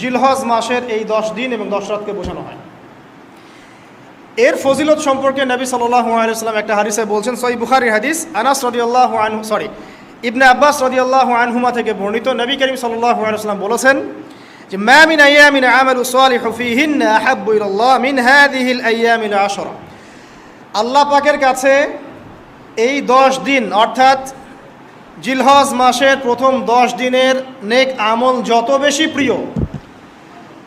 জিলহজ মাসের এই দশ দিন এবং দশ রাতকে বোঝানো হয়। এর ফজিলত সম্পর্কে নবী সাল্লাহ আলাইসাল্লাম একটা হাদিসে বলছেন সই বুখারি হাদিস, আনাস রদিয়াল্লাহ আনহু, সরি, ইবনে আব্বাস রদিয়াল্লাহ আনহুমা থেকে বর্ণিত নবী করিম সাল্লাহ আলাইসাল্লাম বলেছেন যে, মা মিন আইয়ামিন আমালু সালিহু ফীহিন আহাব্বু ইলাল্লাহ মিন হাযিহিল আইয়ামিল আশরা। আল্লাহ পাকের কাছে এই দশ দিন, অর্থাৎ জিলহজ মাসের প্রথম দশ দিনের নেক আমল যত বেশি প্রিয়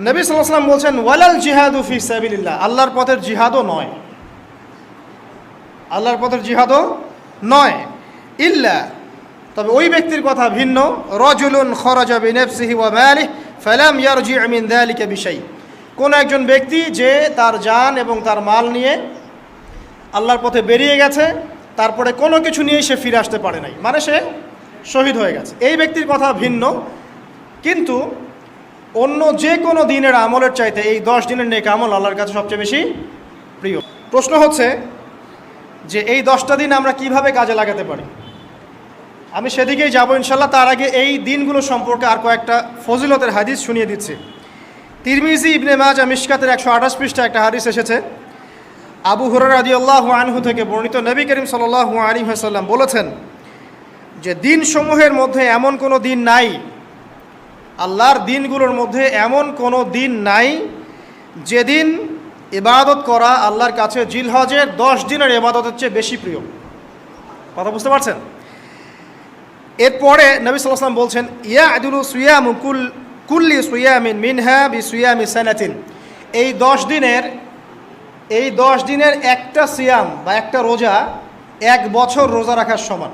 নবী সাল্লাম বলছেন, ওয়ালাল জিহাদুফি সাবিল্লাহ আল্লাহর পথের জিহাদও নয়। আল্লাহর পথের জিহাদও নয়। ইল্লা, তবে ওই ব্যক্তির কথা ভিন্ন। রজুলুন খরজা বিশাই। কোন একজন ব্যক্তি যে তার জান এবং তার মাল নিয়ে আল্লাহর পথে বেরিয়ে গেছে, তারপরে কোনো কিছু নিয়েই সে ফিরে আসতে পারে নাই। মানে সে শহীদ হয়ে গেছে। এই ব্যক্তির কথা ভিন্ন। কিন্তু অন্য যে কোনো দিনের আমলের চাইতে এই দশ দিনের নেক আমল আল্লাহর কাছে সবচেয়ে বেশি প্রিয়। প্রশ্ন হচ্ছে যে এই দশটা দিন আমরা কীভাবে কাজে লাগাতে পারি? আমি সেদিকেই যাব ইনশাল্লাহ তার আগে এই দিনগুলো সম্পর্কে আর কয়েকটা ফজিলতের হাদিস শুনিয়ে দিচ্ছি। তিরমিজি ইবনে মাজা মিশকাতের একশো আঠাশ পৃষ্ঠা একটা হাদিস এসেছে। আবু হুরার আদি আল্লাহ আনহু থেকে বর্ণিত নবী করিম সাল আলী হাসাল্লাম বলেছেন যে দিনসমূহের মধ্যে এমন কোনো দিন নাই আল্লাহর দিনগুলোর মধ্যে এমন কোনো দিন নাই যেদিন ইবাদত করা আল্লাহর কাছে জিলহজের দশ দিনের ইবাদতের চেয়ে বেশি প্রিয়। কথা বুঝতে পারছেন? এরপরে নবী সাল্লাম বলছেন ইয়া আদুলু সুয়াম কুল, কুল্লি সুয়ামিন মিনহা বি সুয়ামি সানাতিন। এই দশ দিনের, এই দশ দিনের একটা সিয়াম বা একটা রোজা এক বছর রোজা রাখার সমান।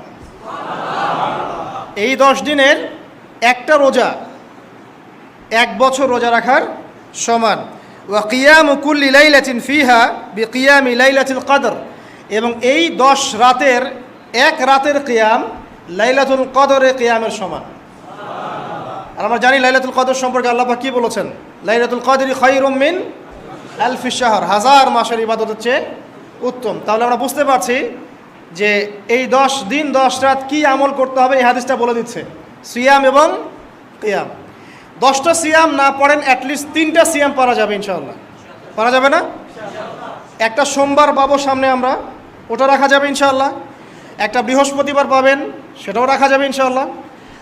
এই দশ দিনের একটা রোজা এক বছর রোজা রাখার সমান। ওয়া কিয়াম কুল্লি লাইলাতিন ফিহা বি কিয়ামি লাইলাতিল কদর। এবং এই দশ রাতের এক রাতের কিয়াম লাইলাতুল কদরে কিয়ামের সমান। আর আমরা জানি লাইলাতুল কদর সম্পর্কে আল্লাহ কী বলেছেন? লাইলাতুল কদরি খৈরুম মিন আলফি শাহর। হাজার মাসের ইবাদত হচ্ছে উত্তম। তাহলে আমরা বুঝতে পারছি যে এই দশ দিন, দশ রাত কি আমল করতে হবে, এই হাদিসটা বলে দিচ্ছে। সিয়াম এবং কিয়াম। দশটা সিয়াম না পড়েন অ্যাটলিস্ট তিনটা সিয়াম পারা যাবে ইনশাল্লাহ পারা যাবে না? একটা সোমবার পাবো সামনে আমরা, ওটা রাখা যাবে ইনশাল্লাহ একটা বৃহস্পতিবার পাবেন, সেটাও রাখা যাবে ইনশাল্লাহ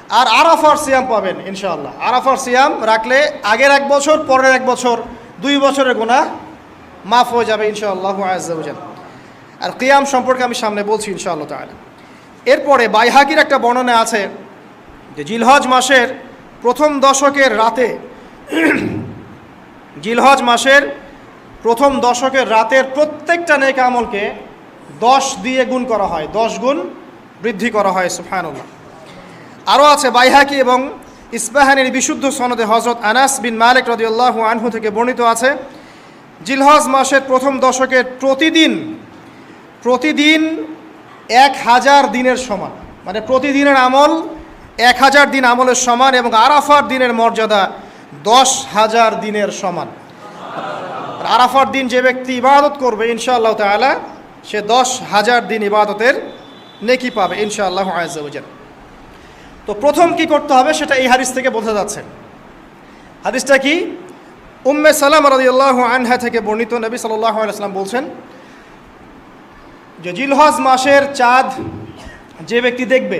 আর আরাফার সিয়াম পাবেন ইনশাল্লাহ আরাফার সিয়াম রাখলে আগের এক বছর, পরের এক বছর, দুই বছরের গোনা মাফ হয়ে যাবে ইনশাআল্লাহ আজাল আর কিয়াম সম্পর্কে আমি সামনে বলছি ইনশাআল্লাহ তাহলে এরপরে বাইহাকির একটা বর্ণনা আছে যে জিলহজ মাসের প্রথম দশকের রাতে, জিলহজ মাসের প্রথম দশকের রাতের প্রত্যেকটা নেক আমলকে দশ দিয়ে গুণ করা হয়, দশ গুণ বৃদ্ধি করা হয় সুফানুল্লাহ আরও আছে বাইহাকি এবং ইসবাহানির বিশুদ্ধ সনদে হজরত আনাস বিন মালিক রদিউল্লাহ আনহু থেকে বর্ণিত আছে, জিলহজ মাসের প্রথম দশকের প্রতিদিন প্রতিদিন এক হাজার দিনের সমান মানে প্রতিদিনের আমল এক হাজার দিন আমলের সমান এবং আরাফার দিনের মর্যাদা দশ হাজার দিনের সমান। আরাফার দিন যে ব্যক্তি ইবাদত করবে, ইনশাআল্লাহ তালা সে দশ হাজার দিন ইবাদতের নেকি পাবে, ইনশাআল্লাহ আজাল তো প্রথম কি করতে হবে সেটা এই হাদিস থেকে বোঝা যাচ্ছে। হাদিসটা কি? উম্মে সালাম রাদিয়াল্লাহ আনহা থেকে বর্ণিত নবী আলাইসলাম বলছেন, যে জিলহজ মাসের চাঁদ যে ব্যক্তি দেখবে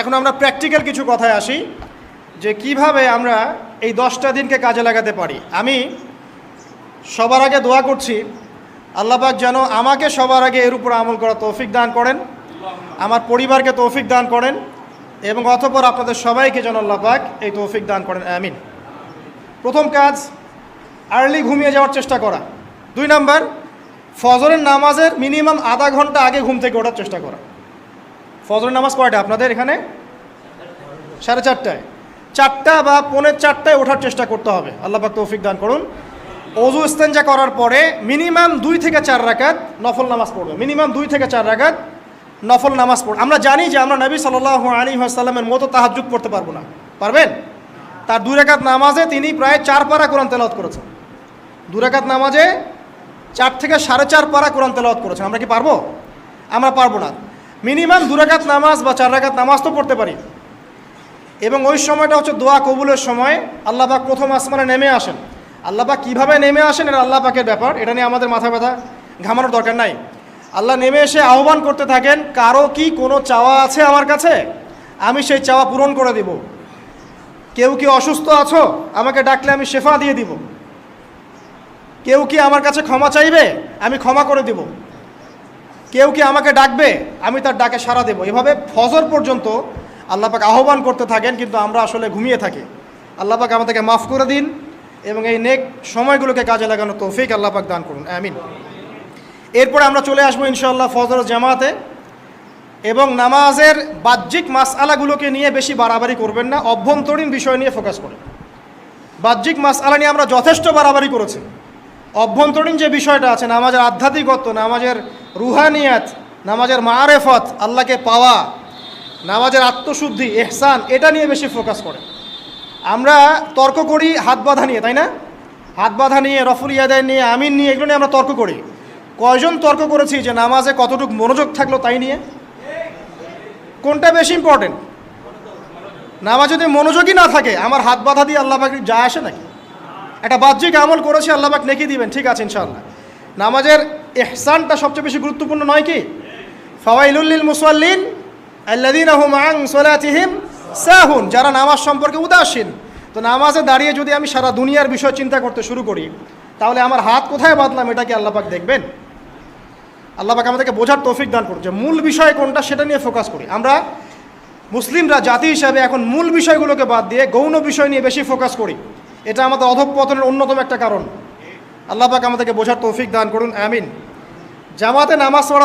এখন আমরা প্র্যাকটিক্যাল কিছু কথায় আসি, যে কীভাবে আমরা এই দশটা দিনকে কাজে লাগাতে পারি। আমি সবার আগে দোয়া করছি, আল্লাহ পাক যেন আমাকে সবার আগে এর উপর আমল করা তৌফিক দান করেন, আমার পরিবারকে তৌফিক দান করেন, এবং অতপর আপনাদের সবাইকে যেন আল্লাহ পাক এই তৌফিক দান করেন, আমিন। প্রথম কাজ আর্লি ঘুমিয়ে যাওয়ার চেষ্টা করা। দুই নাম্বার, ফজরের নামাজের মিনিমাম আধা ঘণ্টা আগে ঘুম থেকে ওঠার চেষ্টা করা। ফজরের নামাজ কয়টা আপনাদের এখানে? সাড়ে চারটায়। চারটা বা পৌনের চারটায় ওঠার চেষ্টা করতে হবে। আল্লাহ পাক তৌফিক দান করুন। অজু ইস্তেঞ্জা করার পরে মিনিমাম দুই থেকে চার রাকাত নফল নামাজ পড়বে। মিনিমাম দুই থেকে চার রাকাত নফল নামাজ পড়বে। আমরা জানি যে আমরা নবী সাল্লাহ আলী আসাল্লামের মতো তাহাজুদ করতে পারব না। পারবেন? তার দুই রাকাত নামাজে তিনি প্রায় চার পারা কোরআন তেলাওয়াত করেছেন। দুই রাকাত নামাজে চার থেকে সাড়ে চার পারা কোরআন তেলাওয়াত করেছেন। আমরা কি পারব? আমরা পারব না। মিনিমাম দু রাকাত নামাজ বা চার রাকাত নামাজ তো পড়তে পারি। এবং ওই সময়টা হচ্ছে দোয়া কবুলের সময়। আল্লাহ পাক প্রথম আসমানে নেমে আসেন। আল্লাহ পাক কীভাবে নেমে আসেন এটা আল্লাহ পাকের ব্যাপার, এটা নিয়ে আমাদের মাথা ব্যথা, ঘামানোর দরকার নাই। আল্লাহ নেমে এসে আহ্বান করতে থাকেন, কারও কি কোনো চাওয়া আছে আমার কাছে? আমি সেই চাওয়া পূরণ করে দিব। কেউ কি অসুস্থ আছো? আমাকে ডাকলে আমি শেফা দিয়ে দিব। কেউ কি আমার কাছে ক্ষমা চাইবে? আমি ক্ষমা করে দিব। কেউ কি আমাকে ডাকবে? আমি তার ডাকে সাড়া দেবো। এভাবে ফজর পর্যন্ত আল্লাপাক আহ্বান করতে থাকেন, কিন্তু আমরা আসলে ঘুমিয়ে থাকি। আল্লাপাক আমাদেরকে মাফ করে দিন এবং এই নেক সময়গুলোকে কাজে লাগানো তৌফিক আল্লাপাক দান করুন। আমিন। এরপরে আমরা চলে আসব ইনশাআল্লাহ ফজর জামাতে এবং নামাজের বাহ্যিক মাসআলাগুলোকে নিয়ে বেশি বাড়াবাড়ি করবেন না, অভ্যন্তরীণ বিষয় নিয়ে ফোকাস করেন। বাহ্যিক মাসআলা নিয়ে আমরা যথেষ্ট বাড়াবাড়ি করেছি। অভ্যন্তরীণ যে বিষয়টা আছে, নামাজের আধ্যাত্মিকত্ব, নামাজের রুহানিয়াত, নামাজের মারেফত, আল্লাহকে পাওয়া, নামাজের আত্মশুদ্ধি এহসান এটা নিয়ে বেশি ফোকাস করে। আমরা তর্ক করি হাত বাঁধা নিয়ে, তাই না? হাত বাঁধা নিয়ে, রফুল ইয়াদায় নিয়ে, আমিন নিয়ে, এগুলো নিয়ে আমরা তর্ক করি। কয়জন তর্ক করেছি যে নামাজে কতটুকু মনোযোগ থাকল তাই নিয়ে? কোনটা বেশি ইম্পর্টেন্ট নামাজ যদি মনোযোগই না থাকে, আমার হাত বাঁধা দিয়ে আল্লাহ পাক যা আসে নাকি? একটা বাহ্যিক আমল করেছি, আল্লাহ পাক নেকি দিবেন, ঠিক আছে, ইনশাআল্লাহ। নামাজের এহসানটা সবচেয়ে বেশি গুরুত্বপূর্ণ নয় কি? ফাওয়াইলুল্লিল মুসাল্লিন আল্লাদিন আহম আং সোলাতিহিম সাহুন, যারা নামাজ সম্পর্কে উদাসীন। তো নামাজে দাঁড়িয়ে যদি আমি সারা দুনিয়ার বিষয় চিন্তা করতে শুরু করি, তাহলে আমার হাত কোথায় বাঁধলাম এটা কি আল্লাহ দেখবেন? আল্লাহ পাক আমাদেরকে বোঝার তৌফিক দান করুন যে মূল বিষয় কোনটা সেটা নিয়ে ফোকাস করি। আমরা মুসলিমরা, জাতি হিসাবে এখন মূল বিষয়গুলোকে বাদ দিয়ে গৌণ বিষয় নিয়ে বেশি ফোকাস করি। এটা আমাদের অধঃপতনের অন্যতম একটা কারণ। আল্লাহ পাক আমাদেরকে বোঝার তৌফিক দান করুন আমিন। জামাতে নামাজ পর